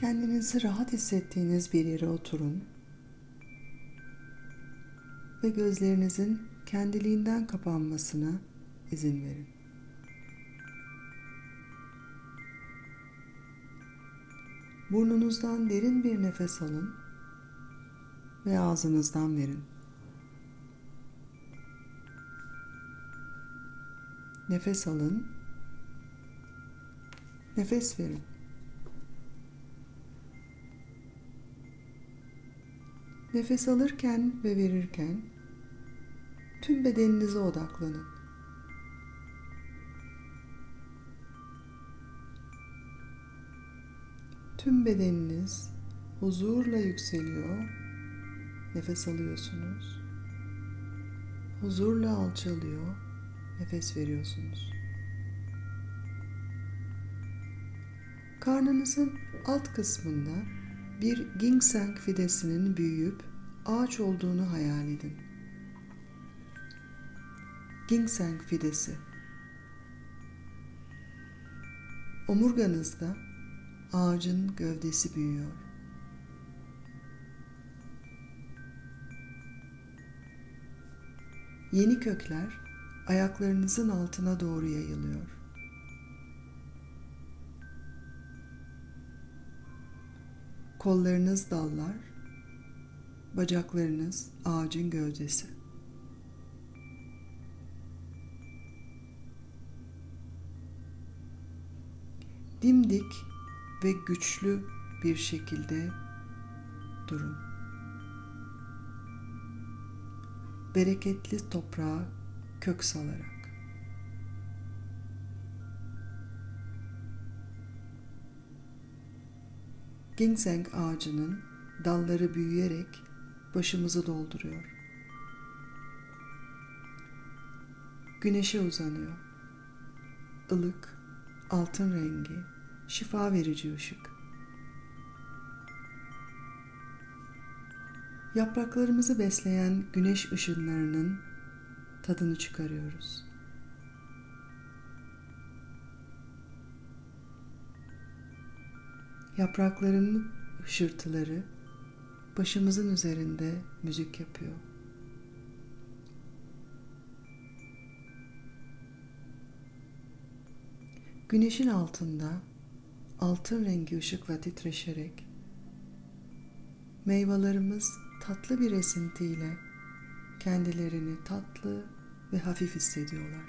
Kendinizi rahat hissettiğiniz bir yere oturun ve gözlerinizin kendiliğinden kapanmasına izin verin. Burnunuzdan derin bir nefes alın ve ağzınızdan verin. Nefes alın. Nefes verin. Nefes alırken ve verirken tüm bedeninize odaklanın. Tüm bedeniniz huzurla yükseliyor. Nefes alıyorsunuz. Huzurla alçalıyor. Nefes veriyorsunuz. Karnınızın alt kısmında bir ginseng fidesinin büyüyüp ağaç olduğunu hayal edin. Ginseng fidesi. Omurganızda ağacın gövdesi büyüyor. Yeni kökler ayaklarınızın altına doğru yayılıyor. Kollarınız dallar, bacaklarınız ağacın gövdesi. Dimdik ve güçlü bir şekilde durun. Bereketli toprağa kök salarak. Ginseng ağacının dalları büyüyerek başımızı dolduruyor. Güneşe uzanıyor. Ilık, altın rengi, şifa verici ışık. Yapraklarımızı besleyen güneş ışınlarının tadını çıkarıyoruz. Yaprakların hışırtıları başımızın üzerinde müzik yapıyor. Güneşin altında altın rengi ışıkla titreşerek meyvelerimiz tatlı bir esintiyle kendilerini tatlı ve hafif hissediyorlar.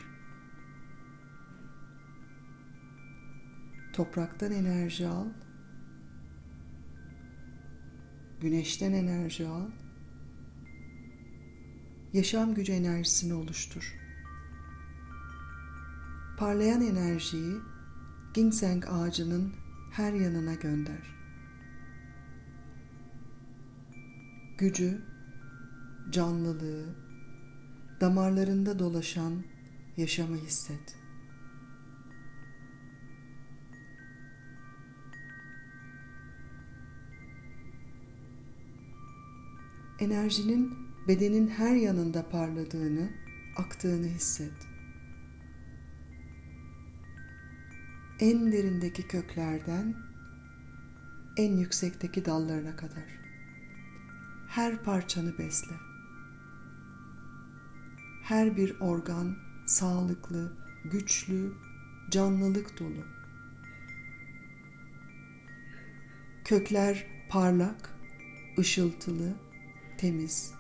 Topraktan enerji al. Güneşten enerji al. Yaşam gücü enerjisini oluştur. Parlayan enerjiyi ginseng ağacının her yanına gönder. Gücü, canlılığı, damarlarında dolaşan yaşamı hisset. Enerjinin bedenin her yanında parladığını, aktığını hisset. En derindeki köklerden en yüksekteki dallarına kadar. Her parçanı besle. Her bir organ sağlıklı, güçlü, canlılık dolu. Kökler parlak, ışıltılı, temiz.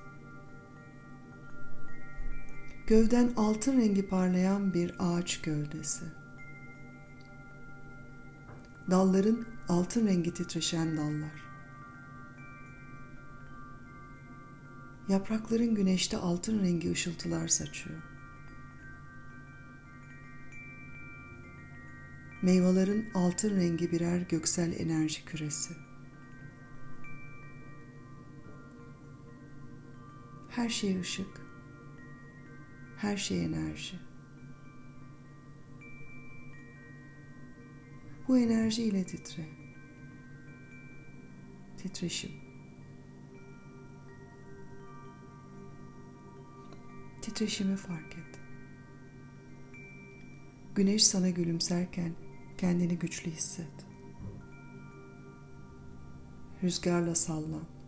Gövden altın rengi parlayan bir ağaç gövdesi. Dalların altın rengi titreşen dallar. Yaprakların güneşte altın rengi ışıltılar saçıyor. Meyvelerin altın rengi birer göksel enerji küresi. Her şey ışık. Her şey enerji. Bu enerji ile titre. Titreşim. Titreşimi fark et. Güneş sana gülümserken kendini güçlü hisset. rüzgarla sallan.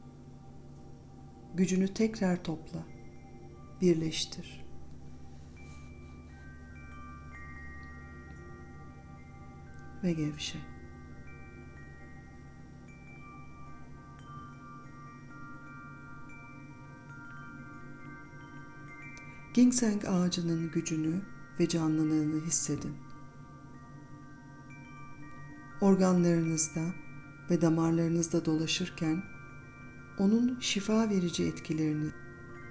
Gücünü tekrar topla, birleştir. Ve gevşe. Ginseng ağacının gücünü ve canlılığını hissedin. Organlarınızda ve damarlarınızda dolaşırken onun şifa verici etkilerini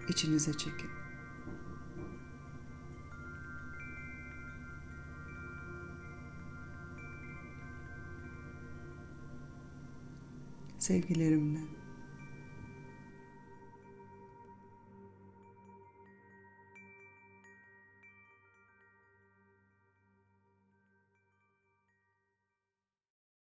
içinize çekin. Sevgilerimle.